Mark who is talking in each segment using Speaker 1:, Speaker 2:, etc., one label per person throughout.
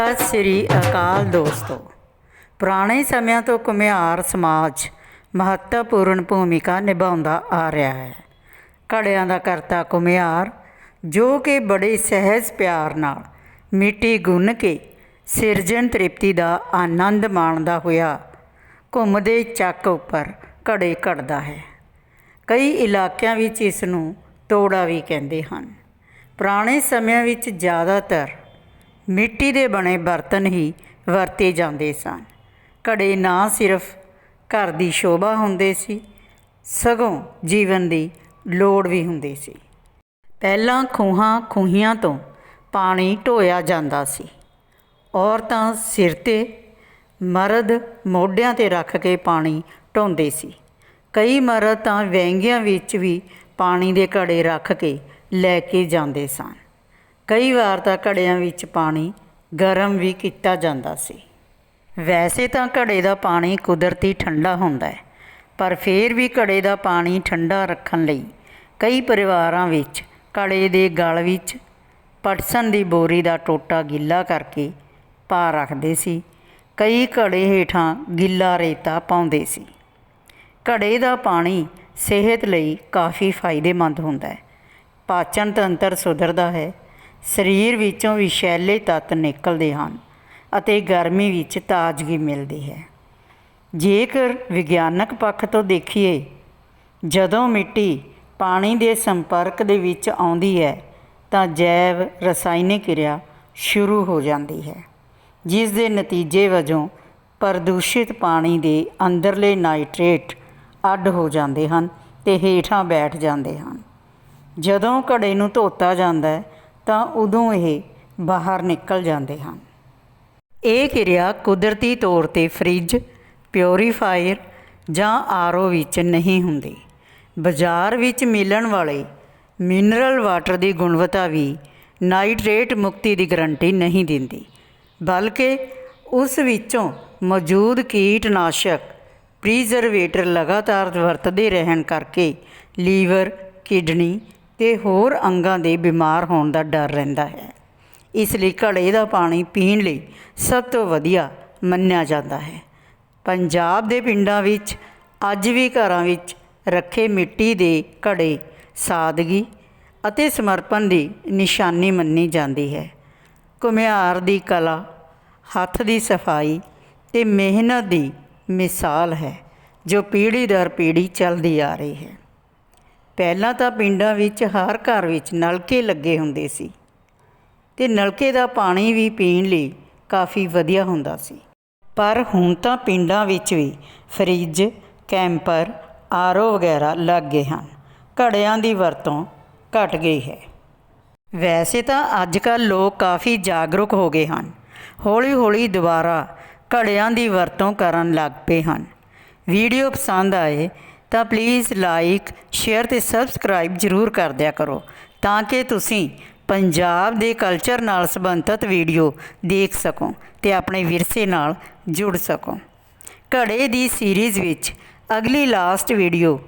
Speaker 1: ਸਤਿ ਸ੍ਰੀ ਅਕਾਲ ਦੋਸਤੋ। ਪੁਰਾਣੇ ਸਮਿਆਂ ਤੋਂ ਘੁਮਿਆਰ ਸਮਾਜ ਮਹੱਤਵਪੂਰਨ ਭੂਮਿਕਾ ਨਿਭਾਉਂਦਾ ਆ ਰਿਹਾ ਹੈ। ਘੜਿਆਂ ਦਾ ਕਰਤਾ ਘੁਮਿਆਰ, ਜੋ ਕਿ ਬੜੇ ਸਹਿਜ ਪਿਆਰ ਨਾਲ ਮਿੱਟੀ ਗੁੰਨ ਕੇ ਸਿਰਜਣ ਤ੍ਰਿਪਤੀ ਦਾ ਆਨੰਦ ਮਾਣਦਾ ਹੋਇਆ ਘੁੰਮਦੇ ਚੱਕ ਉੱਪਰ ਘੜੇ ਘੜਦਾ ਹੈ। ਕਈ ਇਲਾਕਿਆਂ ਵਿੱਚ ਇਸ ਨੂੰ ਤੋੜਾ ਵੀ ਕਹਿੰਦੇ ਹਨ। ਪੁਰਾਣੇ ਸਮਿਆਂ ਵਿੱਚ ਜ਼ਿਆਦਾਤਰ ਮਿੱਟੀ ਦੇ ਬਣੇ ਬਰਤਨ ਹੀ ਵਰਤੇ ਜਾਂਦੇ ਸਨ। ਘੜੇ ਨਾ ਸਿਰਫ ਘਰ ਦੀ ਸ਼ੋਭਾ ਹੁੰਦੇ ਸੀ, ਸਗੋਂ ਜੀਵਨ ਦੀ ਲੋੜ ਵੀ ਹੁੰਦੀ ਸੀ। ਪਹਿਲਾਂ ਖੂਹਾਂ ਖੂਹੀਆਂ ਤੋਂ ਪਾਣੀ ਢੋਇਆ ਜਾਂਦਾ ਸੀ। ਔਰਤਾਂ ਸਿਰ ਤੇ ਮਰਦ ਮੋਢਿਆਂ ਤੇ ਰੱਖ ਕੇ ਪਾਣੀ ਢੋਂਦੇ ਸੀ। ਕਈ ਮਰਦ ਤਾਂ ਵਹਿੰਗਿਆਂ ਵਿੱਚ ਵੀ ਪਾਣੀ ਦੇ ਘੜੇ ਰੱਖ ਕੇ ਲੈ ਕੇ ਜਾਂਦੇ ਸਨ। ਕਈ ਵਾਰ ਤਾਂ ਘੜਿਆਂ ਵਿੱਚ ਪਾਣੀ ਗਰਮ ਵੀ ਕੀਤਾ ਜਾਂਦਾ ਸੀ। ਵੈਸੇ ਤਾਂ ਘੜੇ ਦਾ ਪਾਣੀ ਕੁਦਰਤੀ ਠੰਡਾ ਹੁੰਦਾ ਹੈ, ਪਰ ਫਿਰ ਵੀ ਘੜੇ ਦਾ ਪਾਣੀ ਠੰਡਾ ਰੱਖਣ ਲਈ ਕਈ ਪਰਿਵਾਰਾਂ ਵਿੱਚ ਘੜੇ ਦੇ ਗਲ ਵਿੱਚ ਪਟਸਨ ਦੀ ਬੋਰੀ ਦਾ ਟੋਟਾ ਗਿੱਲਾ ਕਰਕੇ ਪਾ ਰੱਖਦੇ ਸੀ। ਕਈ ਘੜੇ ਹੇਠਾਂ ਗਿੱਲਾ ਰੇਤਾ ਪਾਉਂਦੇ ਸੀ। ਘੜੇ ਦਾ ਪਾਣੀ ਸਿਹਤ ਲਈ ਕਾਫੀ ਫਾਇਦੇਮੰਦ ਹੁੰਦਾ ਹੈ। ਪਾਚਨ ਤੰਤਰ ਸੁਧਰਦਾ ਹੈ ਸਰੀਰ ਵਿੱਚੋਂ ਵਿਸ਼ੈਲੇ ਤੱਤ ਨਿਕਲਦੇ ਹਨ ਅਤੇ ਗਰਮੀ ਵਿੱਚ ਤਾਜ਼ਗੀ ਮਿਲਦੀ ਹੈ। ਜੇਕਰ ਵਿਗਿਆਨਕ ਪੱਖ ਤੋਂ ਦੇਖੀਏ, ਜਦੋਂ ਮਿੱਟੀ ਪਾਣੀ ਦੇ ਸੰਪਰਕ ਦੇ ਵਿੱਚ ਆਉਂਦੀ ਹੈ, ਤਾਂ ਜੈਵ ਰਸਾਇਣਿਕ ਕਿਰਿਆ ਸ਼ੁਰੂ ਹੋ ਜਾਂਦੀ ਹੈ, ਜਿਸ ਦੇ ਨਤੀਜੇ ਵਜੋਂ ਪ੍ਰਦੂਸ਼ਿਤ ਪਾਣੀ ਦੇ ਅੰਦਰਲੇ ਨਾਈਟ੍ਰੇਟ ਅੱਡ ਹੋ ਜਾਂਦੇ ਹਨ ਤੇ ਹੇਠਾਂ ਬੈਠ ਜਾਂਦੇ ਹਨ। ਜਦੋਂ ਘੜੇ ਨੂੰ ਧੋਤਾ ਜਾਂਦਾ ਹੈ ਤਾਂ ਉਦੋਂ ਇਹ ਬਾਹਰ ਨਿਕਲ ਜਾਂਦੇ ਹਨ। ਇਹ ਕਿਰਿਆ ਕੁਦਰਤੀ ਤੌਰ ਤੇ ਫ੍ਰਿਜ ਪਿਉਰੀਫਾਇਰ ਜਾਂ ਆਰਓ ਵਿੱਚ ਨਹੀਂ ਹੁੰਦੀ। ਬਾਜ਼ਾਰ ਵਿੱਚ ਮਿਲਣ ਵਾਲੇ ਮਿਨਰਲ ਵਾਟਰ ਦੀ ਗੁਣਵੱਤਾ ਵੀ ਨਾਈਟ੍ਰੇਟ ਮੁਕਤੀ ਦੀ ਗਾਰੰਟੀ ਨਹੀਂ ਦਿੰਦੀ, ਬਲਕਿ ਉਸ ਵਿੱਚੋਂ ਮੌਜੂਦ ਕੀਟਨਾਸ਼ਕ ਪ੍ਰੀਜ਼ਰਵੇਟਰ ਲਗਾਤਾਰ ਵਰਤਦੇ ਰਹਿਣ ਕਰਕੇ ਲੀਵਰ, ਕਿਡਨੀ ਤੇ ਹੋਰ ਅੰਗਾਂ ਦੇ ਬਿਮਾਰ ਹੋਣ ਦਾ ਡਰ ਰਹਿੰਦਾ ਹੈ। ਇਸ ਲਈ ਘੜੇ ਦਾ ਪਾਣੀ ਪੀਣ ਲਈ ਸਭ ਤੋਂ ਵਧੀਆ ਮੰਨਿਆ ਜਾਂਦਾ ਹੈ। ਪੰਜਾਬ ਦੇ ਪਿੰਡਾਂ ਵਿੱਚ, ਅੱਜ ਵੀ ਘਰਾਂ ਵਿੱਚ ਰੱਖੇ ਮਿੱਟੀ ਦੇ ਘੜੇ ਸਾਦਗੀ ਅਤੇ ਸਮਰਪਣ ਦੀ ਨਿਸ਼ਾਨੀ ਮੰਨੀ ਜਾਂਦੀ ਹੈ। ਘੁਮਿਆਰ ਦੀ ਕਲਾ, ਹੱਥ ਦੀ ਸਫ਼ਾਈ ਤੇ ਮਿਹਨਤ ਦੀ ਮਿਸਾਲ ਹੈ, ਜੋ ਪੀੜ੍ਹੀ ਦਰ ਪੀੜ੍ਹੀ ਚੱਲਦੀ ਆ ਰਹੀ ਹੈ। ਪਹਿਲਾਂ ਤਾਂ ਪਿੰਡਾਂ ਵਿੱਚ ਹਰ ਘਰ ਵਿੱਚ ਨਲਕੇ ਲੱਗੇ ਹੁੰਦੇ ਸੀ ਤੇ ਨਲਕੇ ਦਾ ਪਾਣੀ ਵੀ ਪੀਣ ਲਈ ਕਾਫੀ ਵਧੀਆ ਹੁੰਦਾ ਸੀ। ਪਰ ਹੁਣ ਤਾਂ ਪਿੰਡਾਂ ਵਿੱਚ ਵੀ ਫਰਿੱਜ, ਕੈਂਪਰ ਆਰਓ ਵਗੈਰਾ ਲੱਗ ਗਏ ਹਨ। ਘੜਿਆਂ ਦੀ ਵਰਤੋਂ ਘਟ ਗਈ ਹੈ। ਵੈਸੇ ਤਾਂ ਅੱਜ ਕੱਲ੍ਹ ਲੋਕ ਕਾਫੀ ਜਾਗਰੂਕ ਹੋ ਗਏ ਹਨ। ਹੌਲੀ-ਹੌਲੀ ਦੁਬਾਰਾ ਘੜਿਆਂ ਦੀ ਵਰਤੋਂ ਕਰਨ ਲੱਗ ਪਏ ਹਨ। ਵੀਡੀਓ ਪਸੰਦ ਆਏ ਤਾਂ ਪਲੀਜ਼ ਲਾਈਕ ਸ਼ੇਅਰ ਤੇ ਸਬਸਕ੍ਰਾਈਬ ਜ਼ਰੂਰ ਕਰ ਦਿਆ ਕਰੋ ਤਾਂ ਕਿ ਤੁਸੀਂ ਪੰਜਾਬ ਦੇ ਕਲਚਰ ਨਾਲ ਸੰਬੰਧਿਤ ਵੀਡੀਓ ਦੇਖ ਸਕੋ ਤੇ ਆਪਣੇ ਵਿਰਸੇ ਨਾਲ ਜੁੜ ਸਕੋ। ਘੜੇ ਦੀ ਸੀਰੀਜ਼ ਵਿੱਚ ਅਗਲੀ ਲਾਸਟ ਵੀਡੀਓ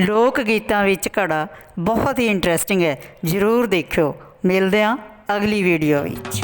Speaker 1: ਲੋਕ ਗੀਤਾਂ ਵਿੱਚ ਘੜਾ ਬਹੁਤ ਹੀ ਇੰਟਰਸਟਿੰਗ ਹੈ, ਜ਼ਰੂਰ ਦੇਖਿਓ। ਮਿਲਦੇ ਹਾਂ ਅਗਲੀ ਵੀਡੀਓ ਵਿੱਚ।